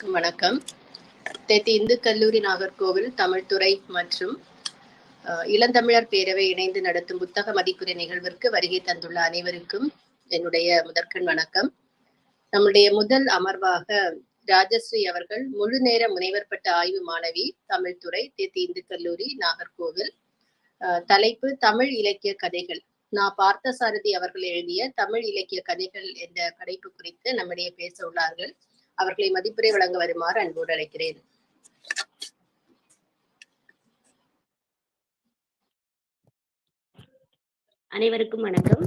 அனைவருக்கும் வணக்கம். தேத்தி இந்து கல்லூரி நாகர்கோவில் தமிழ்துறை மற்றும் இளந்தமிழர் பேரவை இணைந்து நடத்தும் புத்தக மதிப்புரை நிகழ்விற்கு வருகை தந்துள்ள அனைவருக்கும் என்னுடைய முதற்கண் வணக்கம். நம்முடைய முதல் அமர்வாக ராஜஸ்ரீ அவர்கள் முழு நேர முனைவர் பட்ட ஆய்வு மாணவி தமிழ்துறை தேத்தி இந்து கல்லூரி நாகர்கோவில். தலைப்பு தமிழ் இலக்கிய கதைகள். நான் பார்த்தசாரதி அவர்கள் எழுதிய தமிழ் இலக்கிய கதைகள் என்ற படைப்பு குறித்து நம்மிடையே பேச உள்ளார்கள். அவர்களை மதிப்புரை வழங்க வருமாறு அன்போடு அழைக்கிறேன். அனைவருக்கும் வணக்கம்.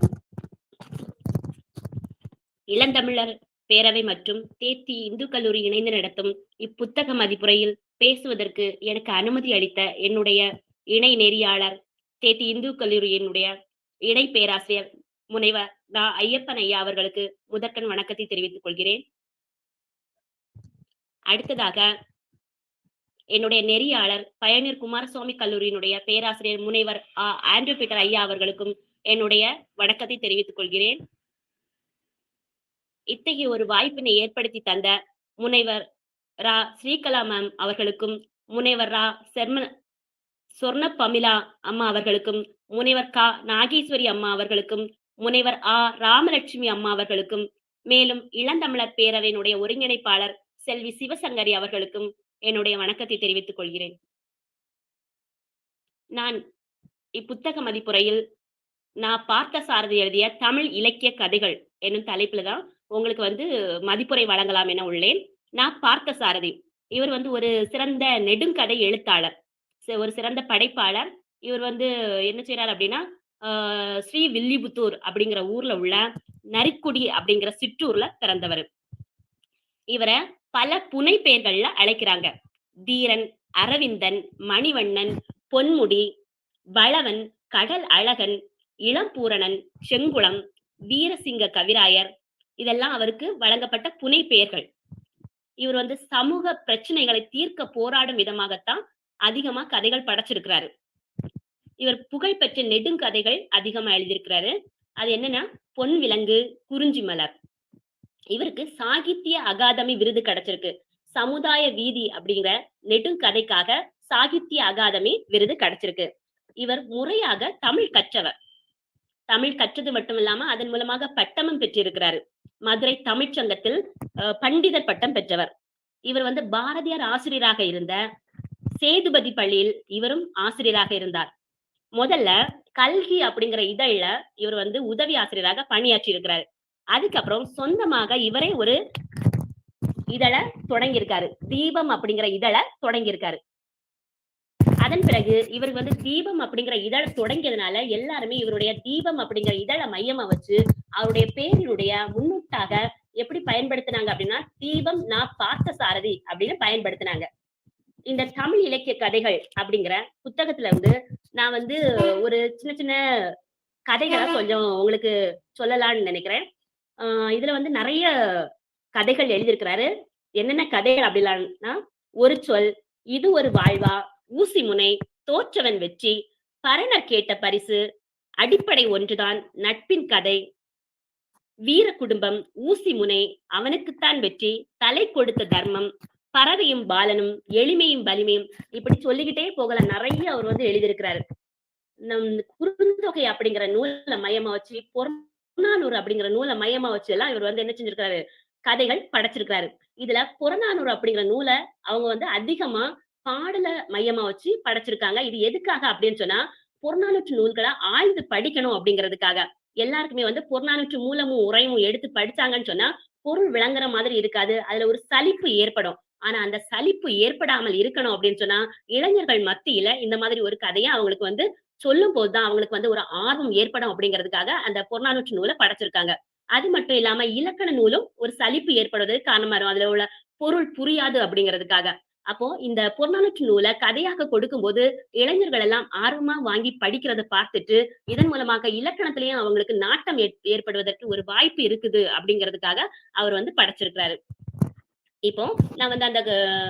இளந்தமிழர் பேரவை மற்றும் தேத்தி இந்து கல்லூரி இணைந்து நடத்தும் இப்புத்தக மதிப்புரையில் பேசுவதற்கு எனக்கு அனுமதி அளித்த என்னுடைய இணை நெறியாளர் தேத்தி இந்து கல்லூரியினுடைய இணை பேராசிரியர் முனைவர் நா. ஐயப்பன் ஐயா அவர்களுக்கு முதற்கண் வணக்கத்தை தெரிவித்துக் கொள்கிறேன். அடுத்ததாக என்னுடைய நெறியாளர் பயனீர் குமாரசுவாமி கல்லூரியினுடைய பேராசிரியர் முனைவர் ஆ ஆண்ட்ரூ பீட்டர் ஐயா அவர்களுக்கும் என்னுடைய வணக்கத்தை தெரிவித்துக் கொள்கிறேன். இத்தகைய ஒரு வாய்ப்பினை ஏற்படுத்தி தந்த முனைவர் ரா ஸ்ரீகலா மேம் அவர்களுக்கும் முனைவர் ரா செர்ம சொர்ண பமிலா அம்மா அவர்களுக்கும் முனைவர் கா நாகேஸ்வரி அம்மா அவர்களுக்கும் முனைவர் ஆ ராமலட்சுமி அம்மா அவர்களுக்கும் மேலும் இளந்தமிழர் பேரவையினுடைய ஒருங்கிணைப்பாளர் செல்வி சிவசங்கரி அவர்களுக்கும் என்னுடைய வணக்கத்தை தெரிவித்துக் கொள்கிறேன். நான் இப்புத்தக மதிப்புரையில் நான் பார்த்த சாரதி எழுதிய தமிழ் இலக்கிய கதைகள் என்னும் தலைப்புல தான் உங்களுக்கு வந்து மதிப்புரை வழங்கலாம் என உள்ளேன். நான் பார்த்த சாரதி. இவர் வந்து ஒரு சிறந்த நெடுங்கதை எழுத்தாளர். ஒரு சிறந்த படைப்பாளர். இவர் வந்து என்ன செய்யறார் அப்படின்னா ஸ்ரீ வில்லிபுத்தூர் அப்படிங்கிற ஊர்ல உள்ள நரிக்குடி அப்படிங்கிற சிற்றூர்ல பிறந்தவர். இவரை பல புனை பெயர்கள்ல அழைக்கிறாங்க. தீரன் அரவிந்தன் மணிவண்ணன் பொன்முடி வளவன் கடல் அழகன் இளம்பூரணன் செங்குளம் வீரசிங்க கவிராயர். இதெல்லாம் அவருக்கு வழங்கப்பட்ட புனை பெயர்கள். இவர் வந்து சமூக பிரச்சனைகளை தீர்க்க போராடும் விதமாகத்தான் அதிகமா கதைகள் படைச்சிருக்கிறாரு. இவர் புகழ்பெற்ற நெடுங்கதைகள் அதிகமா எழுதியிருக்கிறாரு. அது என்னன்னா பொன் விலங்கு குறிஞ்சி மலர். இவருக்கு சாகித்ய அகாதமி விருது கிடைச்சிருக்கு. சமுதாய வீதி அப்படிங்கிற நெடுங்கதைக்காக சாகித்ய அகாதமி விருது கிடைச்சிருக்கு. இவர் முறையாக தமிழ் கற்றவர். தமிழ் கற்றது மட்டும் இல்லாம அதன் மூலமாக பட்டமும் பெற்றிருக்கிறாரு. மதுரை தமிழ்ச்சங்கத்தில் அஹ், பண்டிதர் பட்டம் பெற்றவர். இவர் வந்து பாரதியார் ஆசிரியராக இருந்த சேதுபதி பள்ளியில் இவரும் ஆசிரியராக இருந்தார். முதல்ல கல்கி அப்படிங்கிற இதழ்ல இவர் வந்து உதவி ஆசிரியராக பணியாற்றி இருக்கிறாரு அதுக்கப்புறம் சொந்தமாக இவரே ஒரு இதழ தொடங்கியிருக்காரு. தீபம் அப்படிங்கிற இதழ தொடங்கியிருக்காரு. அதன் பிறகு இவருக்கு வந்து தீபம் அப்படிங்கிற இதழ தொடங்கியதுனால எல்லாருமே இவருடைய தீபம் அப்படிங்கிற இதழ மையமா வச்சு அவருடைய பேரினுடைய முன்னூட்டாக எப்படி பயன்படுத்தினாங்க அப்படின்னா தீபம் நான் பார்த்த சாரதி அப்படின்னு பயன்படுத்தினாங்க. இந்த தமிழ் இலக்கிய கதைகள் அப்படிங்கிற புத்தகத்துல இருந்து நான் வந்து ஒரு சின்ன சின்ன கதைகளை கொஞ்சம் உங்களுக்கு சொல்லலாம்னு நினைக்கிறேன். இதுல வந்து நிறைய கதைகள் எழுதியிருக்கிறாரு. என்னென்ன கதைகள் அப்படிலாம்னா ஒரு சொல் இது ஒரு வாழ்வா ஊசி முனை தோற்றவன் வெற்றி பரணர் கேட்ட பரிசு அடிப்படை ஒன்றுதான் நட்பின் கதை. வீர குடும்பம் ஊசி முனை அவனுக்குத்தான் வெற்றி தலை கொடுத்த தர்மம் பறவையும் பாலனும் எளிமையும் வலிமையும் இப்படி சொல்லிக்கிட்டே போகல. நிறைய அவர் வந்து எழுதியிருக்கிறாரு. நம் குறுந்தொகை அப்படிங்கிற நூலை மையமா வச்சு புறநானூறு அப்படிங்கிற நூலை மையமா வச்சு எல்லாம் இவர் வந்து என்ன செஞ்சிருக்காரு கதைகள் படைச்சிருக்காரு இதுல புறநானூறு அப்படிங்கிற நூலை அவங்க வந்து அதிகமா பாடல மையமா வச்சு படைச்சிருக்காங்க. இது எதுக்காக அப்படின்னு சொன்னா புறநானூற்று நூல்களை ஆழ்ந்து படிக்கணும் அப்படிங்கிறதுக்காக. எல்லாருக்குமே வந்து புறநானூற்று மூலமும் உரையும் எடுத்து படிச்சாங்கன்னு சொன்னா பொருள் விளங்குற மாதிரி இருக்காது. அதுல ஒரு சலிப்பு ஏற்படும். ஆனா அந்த சலிப்பு ஏற்படாமல் இருக்கணும் அப்படின்னு சொன்னா இளைஞர்கள் மத்தியில இந்த மாதிரி ஒரு கதையை அவங்களுக்கு வந்து சொல்லும் போதுதான் அவங்களுக்கு வந்து ஒரு ஆர்வம் ஏற்படும் அப்படிங்கிறதுக்காக அந்த புறநானூற்று நூலை படைச்சிருக்காங்க. அது மட்டும் இல்லாம இலக்கண நூலும் ஒரு சலிப்பு ஏற்படுவதற்கு காரணமா இருக்கும். அதுல உள்ள பொருள் புரியாது அப்படிங்கிறதுக்காக. அப்போ இந்த புறநானூற்று நூலை கதையாக கொடுக்கும்போது இளைஞர்கள் எல்லாம் ஆர்வமா வாங்கி படிக்கிறத பார்த்துட்டு இதன் மூலமாக இலக்கணத்திலையும் அவங்களுக்கு நாட்டம் ஏற்- ஏற்படுவதற்கு ஒரு வாய்ப்பு இருக்குது அப்படிங்கிறதுக்காக அவர் வந்து படைச்சிருக்கிறாரு. இப்போ நான் வந்து அந்த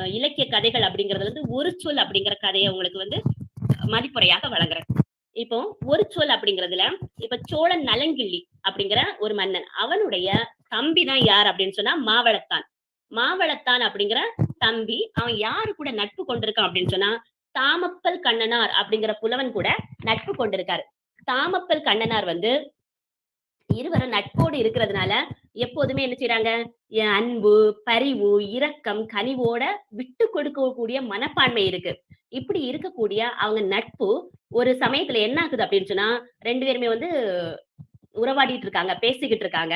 இலக்கிய கதைகள் அப்படிங்கறது வந்து ஒரு சொல் அப்படிங்கிற கதையை உங்களுக்கு வந்து மதிப்புரையாக வழங்குறேன். இப்போ ஒரு சொல் அப்படிங்கிறதுல இப்ப சோழன் நலங்கிள்ளி அப்படிங்கிற ஒரு மன்னன். அவனுடைய தம்பி தான் யார் அப்படின்னு சொன்னா மாவளத்தான். மாவளத்தான் அப்படிங்கிற தம்பி அவன் யாரு கூட நட்பு கொண்டிருக்கான் அப்படின்னு சொன்னா தாமப்பல் கண்ணனார் அப்படிங்கிற புலவன் கூட நட்பு கொண்டிருக்காரு. தாமப்பல் கண்ணனார் வந்து இருவரும் நட்போடு இருக்கிறதுனால எப்போதுமே என்ன செய்யறாங்க அன்பு பரிவு இரக்கம் கனிவோட விட்டு கொடுக்கக்கூடிய மனப்பான்மை இருக்கு. இப்படி இருக்கக்கூடிய அவங்க நட்பு ஒரு சமயத்துல என்ன ஆகுது அப்படின்னு சொன்னா ரெண்டு பேருமே வந்து உறவாடிட்டு இருக்காங்க பேசிக்கிட்டு இருக்காங்க.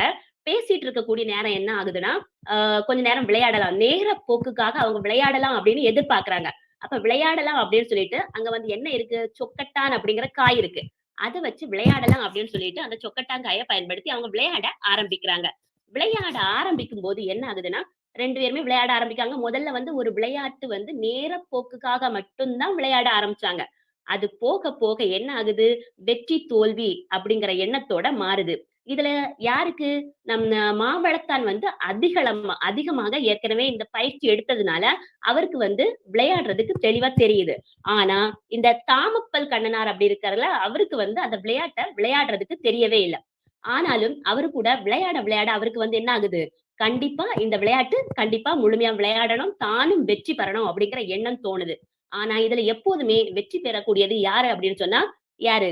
பேசிட்டு இருக்கக்கூடிய நேரம் என்ன ஆகுதுன்னா ஆஹ் கொஞ்ச நேரம் விளையாடலாம். நேர போக்குக்காக அவங்க விளையாடலாம் அப்படின்னு எதிர்பார்க்கறாங்க. அப்ப விளையாடலாம் அப்படின்னு சொல்லிட்டு அங்க வந்து என்ன இருக்கு? சொக்கட்டான் அப்படிங்கிற காய் இருக்கு. அதை வச்சு விளையாடலாம் அப்படின்னு சொல்லிட்டு அந்த சொக்கட்டாங்காயை பயன்படுத்தி அவங்க விளையாட ஆரம்பிக்கிறாங்க. விளையாட ஆரம்பிக்கும் போது என்ன ஆகுதுன்னா ரெண்டு பேருமே விளையாட ஆரம்பிக்காங்க. முதல்ல வந்து ஒரு விளையாட்டு வந்து நேர போக்குக்காக மட்டும்தான் விளையாட ஆரம்பிச்சாங்க. அது போக போக என்ன ஆகுது? வெற்றி தோல்வி அப்படிங்கிற எண்ணத்தோட மாறுது. இதுல யாருக்கு? நம்ம மாவளத்தான் வந்து அதிகளம் அதிகமாக ஏற்கனவே இந்த பயிற்சி எடுத்ததுனால அவருக்கு வந்து விளையாடுறதுக்கு தெளிவா தெரியுது. ஆனா இந்த தாமப்பல் கண்ணனார் அப்படி இருக்கிறல அவருக்கு வந்து அந்த விளையாட்டை விளையாடுறதுக்கு தெரியவே இல்லை. ஆனாலும் அவரு கூட விளையாட விளையாட அவருக்கு வந்து என்ன ஆகுது? கண்டிப்பா இந்த விளையாட்டு கண்டிப்பா முழுமையா விளையாடணும் தானும் வெற்றி பெறணும் அப்படிங்கிற எண்ணம் தோணுது. ஆனா இதுல எப்போதுமே வெற்றி பெறக்கூடியது யாரு அப்படின்னு சொன்னா யாரு?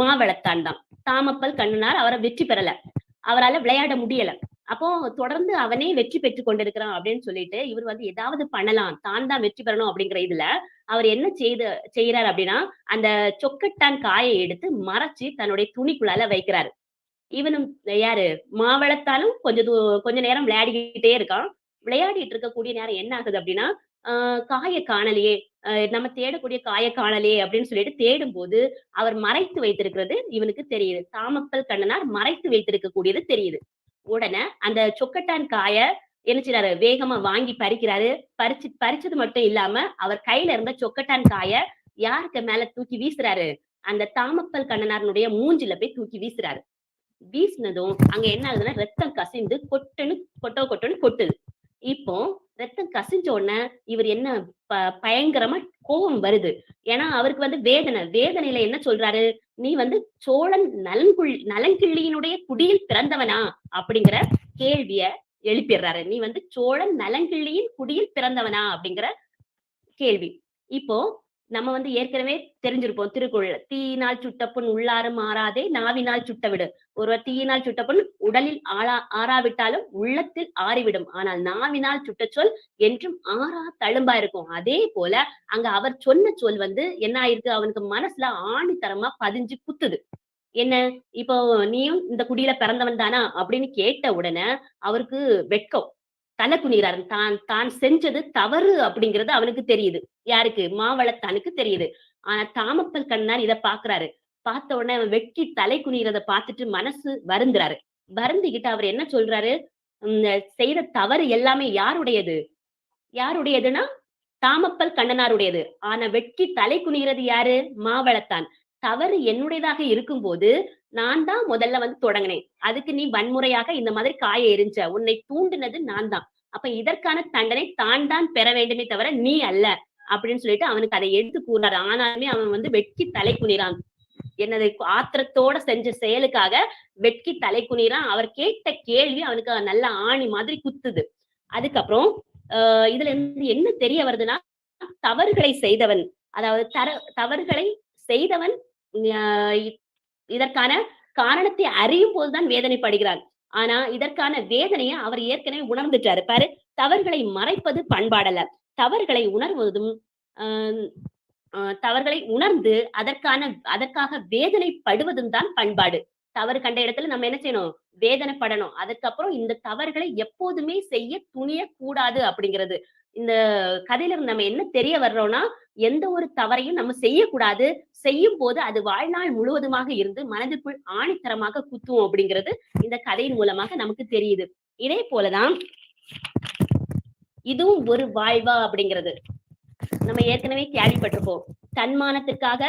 மாவளத்தான் தான். தாமப்பல் கண்ணனார் அவரை வெற்றி பெறல. அவரால விளையாட முடியல. அப்போ தொடர்ந்து அவனே வெற்றி பெற்று கொண்டிருக்கிறான் அப்படின்னு சொல்லிட்டு இவர் வந்து ஏதாவது பண்ணலாம் தான் தான் வெற்றி பெறணும் அப்படிங்கிற இதுல அவர் என்ன செய்து செய்யறாரு அப்படின்னா அந்த சொக்கட்டான் காயை எடுத்து மறைச்சு தன்னுடைய துணிக்குள்ளால வைக்கிறாரு. இவனும் யாரு? மாவளத்தாலும் கொஞ்ச தூ கொஞ்ச நேரம் விளையாடிக்கிட்டே இருக்கான். விளையாடிட்டு இருக்கக்கூடிய நேரம் என்ன ஆகுது அப்படின்னா காய காணலையே நம்ம தேடக்கூடிய காய காணலையே அப்படின்னு சொல்லிட்டு தேடும் போது அவர் மறைத்து வைத்திருக்கிறது இவனுக்கு தெரியுது. தாமப்பல் கண்ணனார் மறைத்து வைத்திருக்கக்கூடியது தெரியுது. உடனே அந்த சொக்கட்டான் காய என்ன செய்யறாரு வேகமா வாங்கி பறிக்கிறாரு. பறிச்சு பறிச்சது மட்டும் இல்லாம அவர் கையில இருந்த சொக்கட்டான் காய யாருக்கு மேல தூக்கி வீசுறாரு? அந்த தாமப்பல் கண்ணனாரனுடைய மூஞ்சில போய் தூக்கி வீசுறாரு. வீசினதும் அங்க என்ன ஆகுதுன்னா ரத்தம் கசிந்து கொட்டுன்னு கொட்டோ கொட்டோன்னு கொட்டுது. இப்போ ரத்தம் கசிஞ்ச உடனே இவர் என்ன ப- பயங்கரமா கோபம் வருது. ஏன்னா அவருக்கு வந்து வேதனை. வேதனையில என்ன சொல்றாரு? நீ வந்து சோழன் நலன்குள் நலங்கிள்ளியினுடைய குடியில் பிறந்தவனா? அப்படிங்கிற கேள்விய எழுப்பிடுறாரு. நீ வந்து சோழன் நலங்கிள்ளியின் குடியில் பிறந்தவனா? அப்படிங்கிற கேள்வி. இப்போ நம்ம வந்து ஏற்கனவே தெரிஞ்சிருப்போம். திருக்குறள் தீயினால் சுட்டப்பொன் உள்ளாறு மாறாதே நாவினால் சுட்டவிடு ஒருவர் தீயினால் சுட்ட உடலில் ஆளா ஆறாவிட்டாலும் உள்ளத்தில் ஆறிவிடும். ஆனால் நாவினால் சுட்ட சொல் என்றும் ஆறா தழும்பா இருக்கும். அதே போல அங்க அவர் சொன்ன சொல் வந்து என்ன ஆயிருக்கு அவனுக்கு மனசுல ஆணித்தரமா பதிஞ்சு குத்துது. என்ன? இப்போ நீயும் இந்த குடியில பிறந்தவன் தானா? அப்படின்னு கேட்ட உடனே அவருக்கு வெட்கம். தலை குனிகிறாரு தான் தான் செஞ்சது தவறு அப்படிங்கிறது அவனுக்கு தெரியுது. யாருக்கு? மாவளத்தானுக்கு தெரியுது. ஆனா தாமப்பல் கண்ணார் இத பாக்குறாரு. பார்த்த உடனே அவன் வெட்கி தலை குனிகிறத பார்த்துட்டு மனசு வருந்துறாரு. வருந்திக்கிட்டு அவர் என்ன சொல்றாரு? உம் செய்த தவறு எல்லாமே யாருடையது? யாருடையதுன்னா தாமப்பல் கண்ணனாருடையது. ஆனா வெட்கி தலை குனிகிறது யாரு? மாவளத்தான். தவறு என்னுடையதாக இருக்கும்போது நான் தான் முதல்ல வந்து தொடங்கினேன். அதுக்கு நீ வன்முறையாக இந்த மாதிரி காய எரிஞ்ச உன்னை தூண்டினது நான் தான். அப்ப இதற்கான தண்டனை தான் தான் பெற வேண்டுமே தவிர நீ அல்ல அப்படின்னு சொல்லிட்டு அவனுக்கு அதை எடுத்து கூறாரு. ஆனாலுமே அவன் வந்து வெட்கி தலை குனிறான். என்னது ஆத்திரத்தோட செஞ்ச செயலுக்காக வெட்கி தலை குனிறான். அவர் கேட்ட கேள்வி அவனுக்கு நல்ல ஆணி மாதிரி குத்துது. அதுக்கப்புறம் ஆஹ் இதுல இருந்து என்ன தெரிய வருதுன்னா தவறுகளை செய்தவன் அதாவது தர தவறுகளை செய்தவன் இதற்கான காரணத்தை அறியும் போதுதான் வேதனைப்படுகிறார் ஆனா இதற்கான வேதனையை அவர் ஏற்கனவே உணர்ந்துட்டாரு. பாரு தவறுகளை மறைப்பது பண்பாடல்ல. தவறுகளை உணர்வதும் ஆஹ் ஆஹ் தவறுகளை உணர்ந்து அதற்கான அதற்காக வேதனைப்படுவதும் தான் பண்பாடு. தவறு கண்ட இடத்துல நம்ம என்ன செய்யணும்? வேதனைப்படணும். அதுக்கப்புறம் இந்த தவறுகளை எப்போதுமே செய்ய துணிய கூடாது அப்படிங்கிறது. இந்த கதையில இருந்து நம்ம என்ன தெரிய வர்றோம்னா எந்த ஒரு தவறையும் நம்ம செய்யக்கூடாது. செய்யும் போது அது வாழ்நாள் முழுவதுமாக இருந்து மனதுக்குள் ஆணித்தரமாக குத்துவோம் அப்படிங்கிறது இந்த கதையின் மூலமாக நமக்கு தெரியுது. இதே போலதான் இதுவும் ஒரு வாழ்வா அப்படிங்கிறது. நம்ம ஏற்கனவே கேள்விப்பட்டிருப்போம். தன்மானத்துக்காக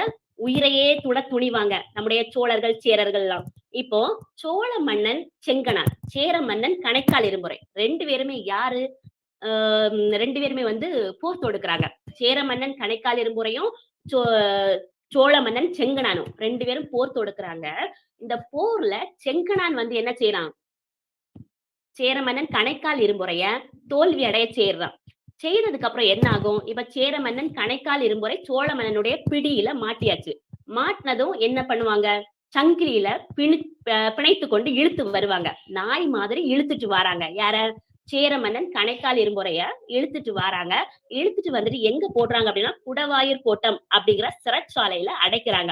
உயிரையே துட துணிவாங்க நம்முடைய சோழர்கள் சேரர்கள் எல்லாம் இப்போ சோழ மன்னன் செங்கனார் சேர மன்னன் கணைக்கால் இருமுறை ரெண்டு பேருமே யாரு? ரெண்டு பேருமே வந்து போர் தொடுக்கிறாங்க. சேர மன்னன் கணைக்கால் இரும்புறையும் சோ சோழ மன்னன் செங்கனானும் ரெண்டு பேரும் போர் தொடுக்கிறாங்க. இந்த போர்ல செங்கனான் வந்து என்ன செய்யறான் சேர மன்னன் கணைக்கால் இரும்புறைய தோல்வி அடைய செய்யறான் செய்ததுக்கு அப்புறம் என்ன ஆகும்? இப்ப சேர மன்னன் கணைக்கால் இரும்புறை சோழ மன்னனுடைய பிடியில மாட்டியாச்சு. மாட்டினதும் என்ன பண்ணுவாங்க? சங்கிலியில பிணி பிணைத்து கொண்டு இழுத்து வருவாங்க. நாய் மாதிரி இழுத்துட்டு வராங்க. யார? சேரமன்னன் கணைக்கால் இரும்புறைய இழுத்துட்டு வராங்க. இழுத்துட்டு வந்துட்டு எங்க போடுறாங்க அப்படின்னா குடவாயூர் கோட்டம் அப்படிங்கிற சிறைச்சாலையில அடைக்கிறாங்க.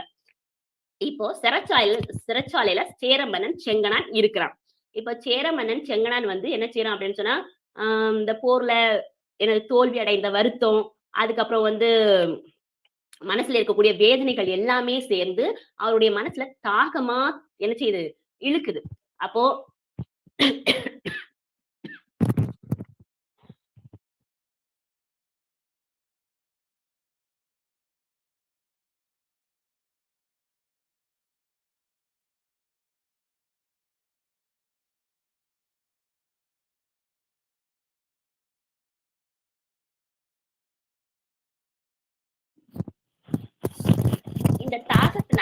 இப்போ சிறைச்சாலையில சிறைச்சாலையில சேர மன்னன் செங்கனான் இருக்கிறான். இப்போ சேரமன்னன் செங்கனான் வந்து என்ன செய்யறான் அப்படின்னு சொன்னா ஆஹ் இந்த போர்ல எனது தோல்வி அடைந்த வருத்தம் அதுக்கப்புறம் வந்து மனசுல இருக்கக்கூடிய வேதனைகள் எல்லாமே சேர்ந்து அவருடைய மனசுல தாகமா என்ன செய்யுது? இழுக்குது. அப்போ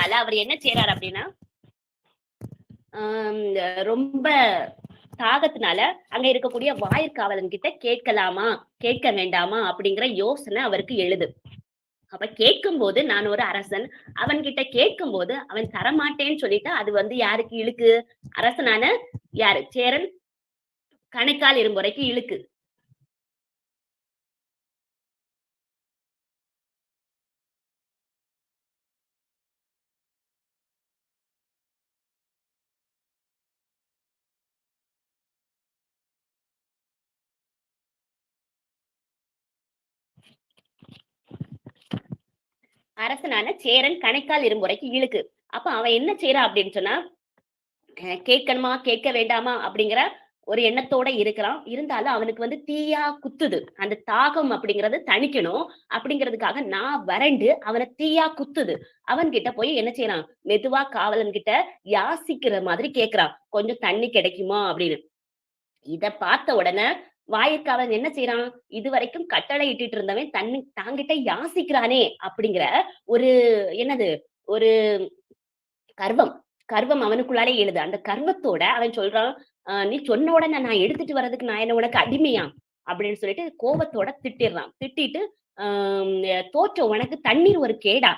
தாகத்தினால அவர் என்ன செய்யறாரு அப்படின்னா ஆஹ் ரொம்ப தாகத்தினால அங்க இருக்கக்கூடிய வாயிற்காவலன் கிட்ட கேட்கலாமா கேட்க வேண்டாமா அப்படிங்கிற யோசனை அவருக்கு எழுது. அப்ப கேட்கும் போது நான் ஒரு அரசன் அவன் கிட்ட கேட்கும் போது அவன் தரமாட்டேன்னு சொல்லிட்டு அது வந்து யாருக்கு இழுக்கு? அரசனான யாரு? சேரன். கணக்கால் இரும்புறைக்கு இழுக்கு. அரசனான சேரன் கணைக்கால் இரும்புறைக்கு இழுக்கு. அப்ப அவன் என்ன செய்யறான் அப்படின்னு சொன்னா கேட்கணுமா? கேட்க வேண்டாமா? அப்படிங்கிற ஒரு எண்ணத்தோட இருக்கிறான். இருந்தாலும் அவனுக்கு வந்து தீயா குத்துது. அந்த தாகம் அப்படிங்கறது தணிக்கணும். அப்படிங்கிறதுக்காக நான் வறண்டு அவனை தீயா குத்துது. அவன் கிட்ட போய் என்ன செய்யறான் மெதுவா காவலன் கிட்ட யாசிக்கிற மாதிரி கேக்குறான். கொஞ்சம் தண்ணி கிடைக்குமா? அப்படின்னு. இத பார்த்த உடனே வாயிற்காவலன் என்ன செய்யறான் இது வரைக்கும் கட்டளை இட்டுட்டு இருந்தவன் தண்ணி தாங்கிட்ட யாசிக்கிறானே அப்படிங்கிற ஒரு என்னது? ஒரு கர்வம். கர்வம் அவனுக்குள்ளாலே எழுது. அந்த கர்வத்தோட அவன் சொல்றான் நீ சொன்ன உடனே நான் எடுத்துட்டு வர்றதுக்கு நான் என்ன உனக்கு அடிமையா? அப்படின்னு சொல்லிட்டு கோபத்தோட திட்டிடுறான் திட்டிட்டு ஆஹ் தோற்ற உனக்கு தண்ணீர் ஒரு கேடா.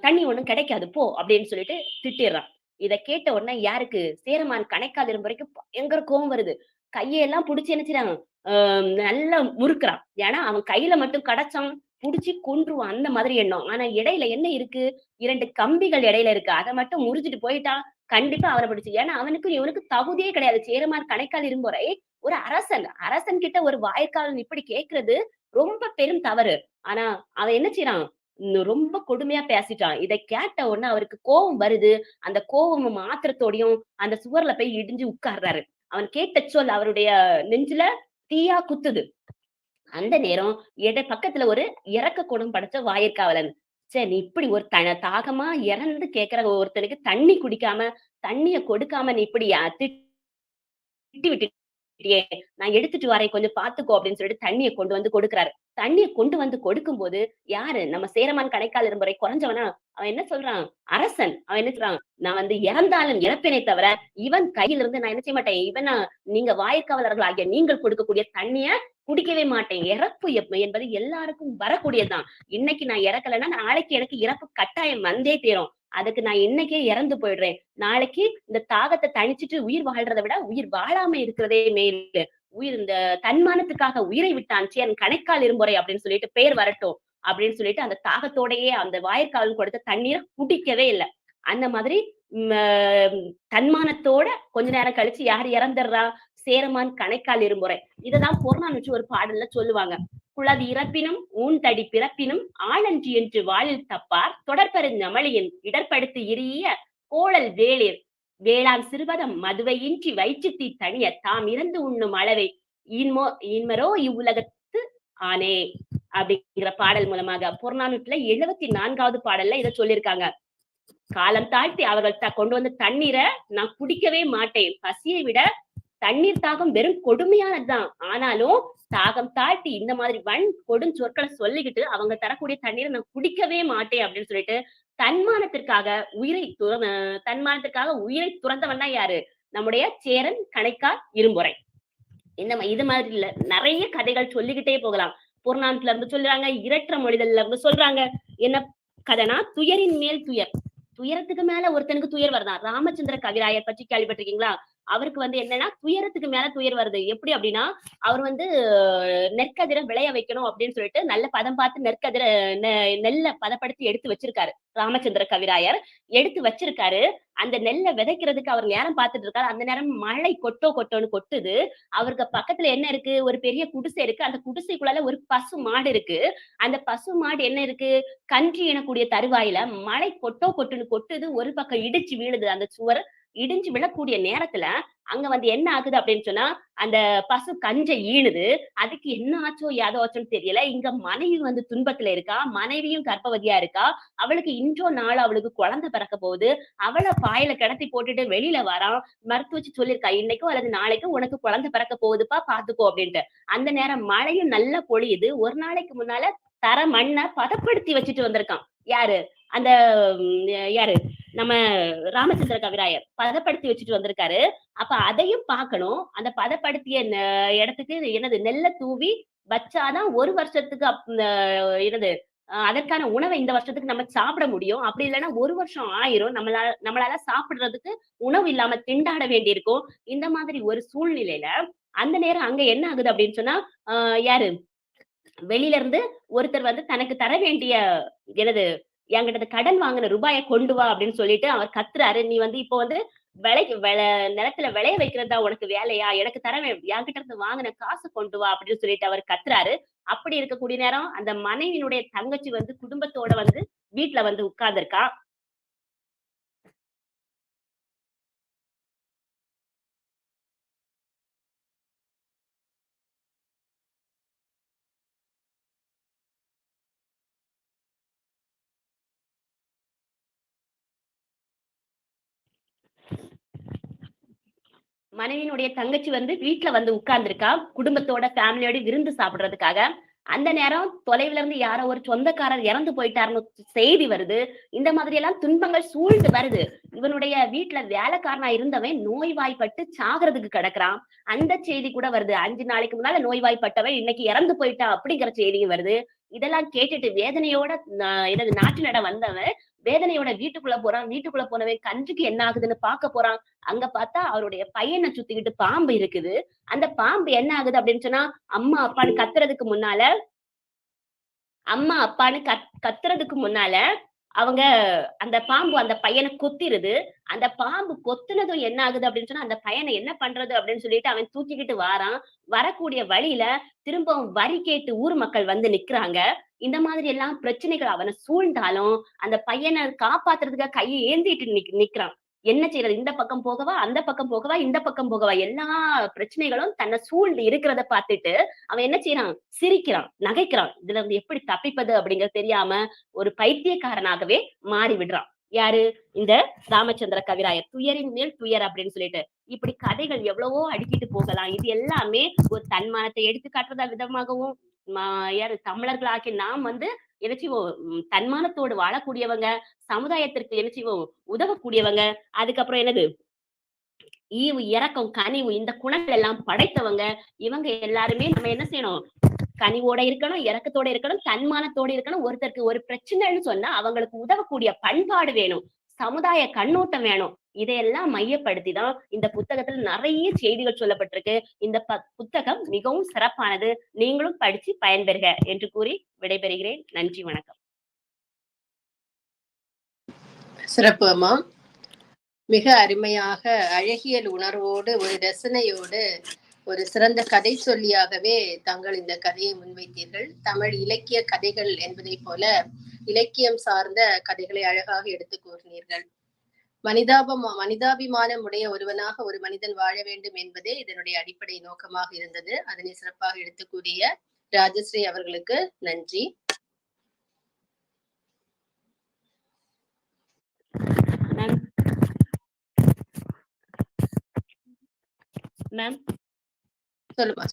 தண்ணி ஒண்ணும் கிடைக்காது போ அப்படின்னு சொல்லிட்டு திட்டிடுறான் இதை கேட்ட உடனே யாருக்கு? சேரமான் கணைக்கால் வரைக்கும் பயங்கர கோபம் வருது. கையெல்லாம் புடிச்சு என்ன செய்யறாங்க ஆஹ் நல்லா முறுக்குறான். ஏன்னா அவன் கையில மட்டும் கடைச்சான் புடிச்சு கொன்றுவான். அந்த மாதிரி எண்ணம். ஆனா இடையில என்ன இருக்கு? இரண்டு கம்பிகள் இடையில இருக்கு. அதை மட்டும் முறிஞ்சிட்டு போயிட்டான் கண்டிப்பா அவனை பிடிச்சு. ஏன்னா அவனுக்கு இவனுக்கு தகுதியே கிடையாது. சேரமார் கணைக்கால் இரும்புறை ஒரு அரசன் அரசன் கிட்ட ஒரு வாய்க்காலன் இப்படி கேக்குறது ரொம்ப பெரும் தவறு. ஆனா அவன் என்ன செய்யறான் ரொம்ப கொடுமையா பேசிட்டான். இதை கேட்ட உடனே அவருக்கு கோபம் வருது. அந்த கோபம் மாத்திரத்தோடையும் அந்த சுவர்ல போய் இடிஞ்சு உட்கார்றாரு. அவன் கேட்ட சொல் அவருடைய நெஞ்சில தீயா குத்துது. அந்த நேரம் எட பக்கத்துல ஒரு இறக்க குணம் படைச்ச வாயிற்காவலன். சரி நீ இப்படி ஒரு த தாகமா இறந்து கேக்குற ஒருத்தனுக்கு தண்ணி குடிக்காம தண்ணிய கொடுக்காம நீ இப்படி திட்டி விட்டு விட்டுட்டியே நான் எடுத்துட்டு வரேன் கொஞ்சம் பாத்துக்கோ அப்படின்னு சொல்லிட்டு தண்ணியை கொண்டு வந்து கொடுக்குறாரு. தண்ணியை கொண்டு வந்து கொடுக்கும் போது யாரு? நம்ம சேரமான் கணைக்கால் இருமுறை குறைஞ்சவனா? அவன் என்ன சொல்றான்? அரசன். அவன் என்ன சொல்றான்? நான் வந்து இறந்தாலும் இறப்பேனே தவிர இவன் கையில இருந்து நான் என்ன செய்ய மாட்டேன்? இவனா நீங்க வாய்க்காவலர்கள் ஆகிய நீங்கள் கொடுக்கக்கூடிய தண்ணிய குடிக்கவே மாட்டேன். இறப்பு என்பது எல்லாருக்கும் வரக்கூடியதுதான். இன்னைக்கு நான் இறக்கலைன்னா நாளைக்கு எனக்கு இறப்பு கட்டாயம் வந்தே தீரும். அதுக்கு நான் இன்னைக்கே இறந்து போயிடுறேன். நாளைக்கு இந்த தாகத்தை தணிச்சிட்டு உயிர் வாழ்றதை விட உயிர் வாழாம இருக்கிறதே மேலு. உயிர் இந்த தன்மானத்துக்காக உயிரை விட்டான். சேன் கணைக்கால் இரும்புறை அப்படின்னு சொல்லிட்டு பேர் வரட்டும் அப்படின்னு சொல்லிட்டு அந்த தாகத்தோடயே அந்த வாயிற்காவல் கொடுத்த தண்ணீரை குடிக்கவே இல்லை. அந்த மாதிரி தன்மானத்தோட கொஞ்ச நேரம் கழிச்சு யார் இறந்துடுறா? சேரமான் கணைக்கால் இருமுறை இததான் புறநானூற்று ஒரு பாடல்ல சொல்லுவாங்க. குளது இறப்பினும் ஊன்தடி பிறப்பினும் ஆளன்றி என்று வாழில் தப்பார். தொடர்பெருந்தமளியின் இடர்படுத்து இறிய கோழல் வேளிர். வேளாண் சிறுவதம் மதுவையின்றி வயிற்றுத்தி தனிய தாம் இறந்து உண்ணும் அளவை ஈன்மோ ஈன்மரோ இவ்வுலகத்து ஆனே. அப்படிங்கிற பாடல் மூலமாக புறநானூற்றுல எழுபத்தி நான்காவது பாடல்ல இதை சொல்லியிருக்காங்க. காலம் தாழ்த்தி அவர்கள் கொண்டு வந்த தண்ணீரை நான் குடிக்கவே மாட்டேன். பசியை விட தண்ணீர் தாகம் வெறும் கொடுமையானதுதான். ஆனாலும் தாகம் தாழ்த்தி இந்த மாதிரி வன் கொடும் சொற்களை சொல்லிக்கிட்டு அவங்க தரக்கூடிய தண்ணீரை நான் குடிக்கவே மாட்டேன் அப்படின்னு சொல்லிட்டு தன்மானத்திற்காக உயிரை துற அஹ் தன்மானத்திற்காக உயிரை துறந்தவன்னா யாரு? நம்முடைய சேரன் கணைக்கார் இரும்புரை இந்த இது மாதிரி இல்ல. நிறைய கதைகள் சொல்லிக்கிட்டே போகலாம். புறநானத்துல இருந்து சொல்றாங்க இரற்ற மொழிதல்ல இருந்து சொல்றாங்க. என்ன கதைனா துயரின் மேல் துயர். துயரத்துக்கு மேல ஒருத்தனுக்கு துயர் வருதான். ராமச்சந்திர கவிராயர் பற்றி கேள்விப்பட்டிருக்கீங்களா? அவருக்கு வந்து என்னன்னா துயரத்துக்கு மேல துயர் வருது. எப்படி அப்படின்னா அவர் வந்து நெற்கதிரை விளைய வைக்கணும் அப்படின்னு சொல்லிட்டு நல்ல பதம் பார்த்து நெற்கதிரை நெ- நெல்லை பதப்படுத்தி எடுத்து வச்சிருக்காரு. ராமச்சந்திர கவிராயர் எடுத்து வச்சிருக்காரு. அந்த நெல்லை விதைக்கிறதுக்கு அவர் நேரம் பார்த்துட்டு இருக்காரு. அந்த நேரம் மழை கொட்டோ கொட்டோன்னு கொட்டுது. அவருக்கு பக்கத்துல என்ன இருக்கு? ஒரு பெரிய குடிசை இருக்கு. அந்த குடிசைக்குள்ளால ஒரு பசு மாடு இருக்கு. அந்த பசு மாடு என்ன இருக்கு? கன்றி எனக்கூடிய தருவாயில மழை கொட்டோ கொட்டுன்னு கொட்டுது. ஒரு பக்கம் இடிச்சு வீழுது அந்த சுவர். இடிஞ்சு விழக்கூடிய நேரத்துல அங்க வந்து என்ன ஆகுது அப்படின்னு சொன்னா அந்த பசு கஞ்சை ஈணுது அதுக்கு என்ன ஆச்சோ ஏதோ ஆச்சோன்னு தெரியல. இங்க மனைவி வந்து துன்பத்துல இருக்கா? மனைவியும் கர்ப்பவதியா இருக்கா? அவளுக்கு இன்றோ நாள் அவளுக்கு குழந்தை பிறக்க போகுது. அவளை பாயில கிடத்தி போட்டுட்டு வெளியில வரான். மருத்துவச்சு சொல்லியிருக்கா இன்னைக்கோ அல்லது நாளைக்கோ உனக்கு குழந்தை பிறக்க போகுதுப்பா பாத்துக்கோ அப்படின்ட்டு. அந்த நேரம் மழையும் நல்லா பொழியுது. ஒரு நாளைக்கு முன்னால தர மண்ணை பதப்படுத்தி வச்சுட்டு வந்திருக்கான். யாரு? அந்த யாரு? நம்ம ராமச்சந்திர கவிராயர் பதப்படுத்தி வச்சுட்டு வந்திருக்காரு. அப்ப அதையும் பார்க்கணும். அந்த பதப்படுத்திய இடத்துக்கு என்னது நெல்லை தூவி வச்சாதான் ஒரு வருஷத்துக்கு அப்- அஹ் என்னது அஹ் அதற்கான உணவை இந்த வருஷத்துக்கு நம்ம சாப்பிட முடியும். அப்படி இல்லைன்னா ஒரு வருஷம் ஆயிரும். நம்மளால நம்மளால சாப்பிடுறதுக்கு உணவு இல்லாம திண்டாட வேண்டியிருக்கும். இந்த மாதிரி ஒரு சூழ்நிலையில அந்த நேரம் அங்க என்ன ஆகுது அப்படின்னு சொன்னா ஆஹ் யாரு? வெளியில இருந்து ஒருத்தர் வந்து தனக்கு தர வேண்டிய எனது என்கிட்ட கடன் வாங்கின ரூபாயை கொண்டு வா அப்படின்னு சொல்லிட்டு அவர் கத்துறாரு. நீ வந்து இப்போ வந்து விளை விளை நிலத்துல விளைய வைக்கிறதா உனக்கு வேலையா? எனக்கு தர என்கிட்ட இருந்து வாங்கின காசு கொண்டு வா அப்படின்னு சொல்லிட்டு அவர் கத்துறாரு. அப்படி இருக்கக்கூடிய நேரம் அந்த மனைவியினுடைய தங்கச்சி வந்து குடும்பத்தோட வந்து வீட்டுல வந்து உட்கார்ந்திருக்கா. மனைவியினுடைய தங்கச்சி வந்து வீட்டுல வந்து உட்கார்ந்துருக்கா. குடும்பத்தோட ஃபேமிலியோட விருந்து சாப்பிடுறதுக்காக. அந்த நேரம் தொலைவுல இருந்து யாரோ ஒரு சொந்தக்காரர் இறந்து போயிட்டாருன்னு செய்தி வருது. இந்த மாதிரி எல்லாம் துன்பங்கள் சூழ்ந்து வருது. இவனுடைய வீட்டுல வேலைக்காரனா இருந்தவன் நோய்வாய்ப்பட்டு சாகிறதுக்கு கிடக்குறான். அந்த செய்தி கூட வருது. அஞ்சு நாளைக்கு முன்னால நோய்வாய்ப்பட்டவன் இன்னைக்கு இறந்து போயிட்டா அப்படிங்கிற செய்தியும் வருது. இதெல்லாம் கேட்டுட்டு வேதனையோட நா- நாட்டு நட வந்தவன் வேதனையோட வீட்டுக்குள்ள போறான் வீட்டுக்குள்ள போனவன் கன்றுக்கு என்ன ஆகுதுன்னு பார்க்க போறான். அங்க பார்த்தா அவருடைய பையனை சுத்திக்கிட்டு பாம்பு இருக்குது. அந்த பாம்பு என்ன ஆகுது அப்படின்னு சொன்னா அம்மா அப்பான்னு கத்துறதுக்கு முன்னால அம்மா அப்பான்னு கத் கத்துறதுக்கு முன்னால அவங்க அந்த பாம்பு அந்த பையனை கொத்திருது. அந்த பாம்பு கொத்துனதும் என்ன ஆகுது அப்படின்னு சொன்னா அந்த பையனை என்ன பண்றது அப்படின்னு சொல்லிட்டு அவன் தூக்கிக்கிட்டு வாரான். வரக்கூடிய வழியில திரும்பவும் வரி கேட்டு ஊர் மக்கள் வந்து நிக்கிறாங்க. இந்த மாதிரி எல்லாம் பிரச்சனைகள் அவனை சூழ்ந்தாலும் அந்த பையனை காப்பாத்துறதுக்காக கையை ஏந்திட்டு நிக் நிக்கிறான். என்ன செய்யறது? இந்த பக்கம் போகவா? அந்த பக்கம் போகவா? இந்த பக்கம் போகவா? எல்லா பிரச்சனைகளும் தன்னை சூழ்ந்து இருக்கிறத பார்த்துட்டு அவன் என்ன செய்யறான்? சிரிக்கிறான் நகைக்கிறான். இதுல இருந்து எப்படி தப்பிப்பது அப்படிங்கறது தெரியாம ஒரு பைத்தியக்காரனாகவே மாறி விடுறான் யாரு? இந்த ராமச்சந்திர கவிராயர். துயரின் மேல் துயர் அப்படின்னு சொல்லிட்டு. இப்படி கதைகள் எவ்வளவோ அடுக்கிட்டு போகலாம். இது எல்லாமே ஒரு தன்மானத்தை எடுத்து காட்டுறதா விதமாகவும் யாரு? தமிழர்களாக்கி நாம் வந்து என்ன செய்வோம் தன்மானத்தோடு வாழக்கூடியவங்க சமுதாயத்திற்கு என்ன செய்வோம் உதவக்கூடியவங்க அதுக்கப்புறம் என்னது ஈவு இறக்கம் கனிவு இந்த குணங்கள் எல்லாம் படைத்தவங்க இவங்க எல்லாருமே நம்ம என்ன செய்யணும் கனிவோட இருக்கணும் இறக்கத்தோட இருக்கணும் தன்மானத்தோட இருக்கணும் ஒருத்தருக்கு ஒரு பிரச்சனைன்னு சொன்னா அவங்களுக்கு உதவக்கூடிய பண்பாடு வேணும். சமுதாய கண்ணோட்டம் வேணும். இதையெல்லாம் மையப்படுத்தி தான் இந்த புத்தகத்துல நிறைய செய்திகள் சொல்லப்பட்டிருக்கு. இந்த புத்தகம் மிகவும் சிறப்பானது. நீங்களும் படிச்சு பயன்பெறுக என்று கூறி விடைபெறுகிறேன். நன்றி வணக்கம். சிறப்பு அம்மா. மிக அருமையாக அழகியல் உணர்வோடு ஒரு ரசனையோடு ஒரு சிறந்த கதை சொல்லியாகவே தாங்கள் இந்த கதையை முன்வைத்தீர்கள். தமிழ் இலக்கிய கதைகள் என்பதைப் போல இலக்கியம் சார்ந்த கதைகளை அழகாக எடுத்து கூறினீர்கள். மனிதாபம் மனிதாபிமானம் உடைய ஒருவனாக ஒரு மனிதன் வாழ வேண்டும் என்பதே இதனுடைய அடிப்படை நோக்கமாக இருந்தது. அதனை சிறப்பாக எடுத்து கூறிய ராஜஸ்ரீ அவர்களுக்கு நன்றி. மேம் சொல்லுமா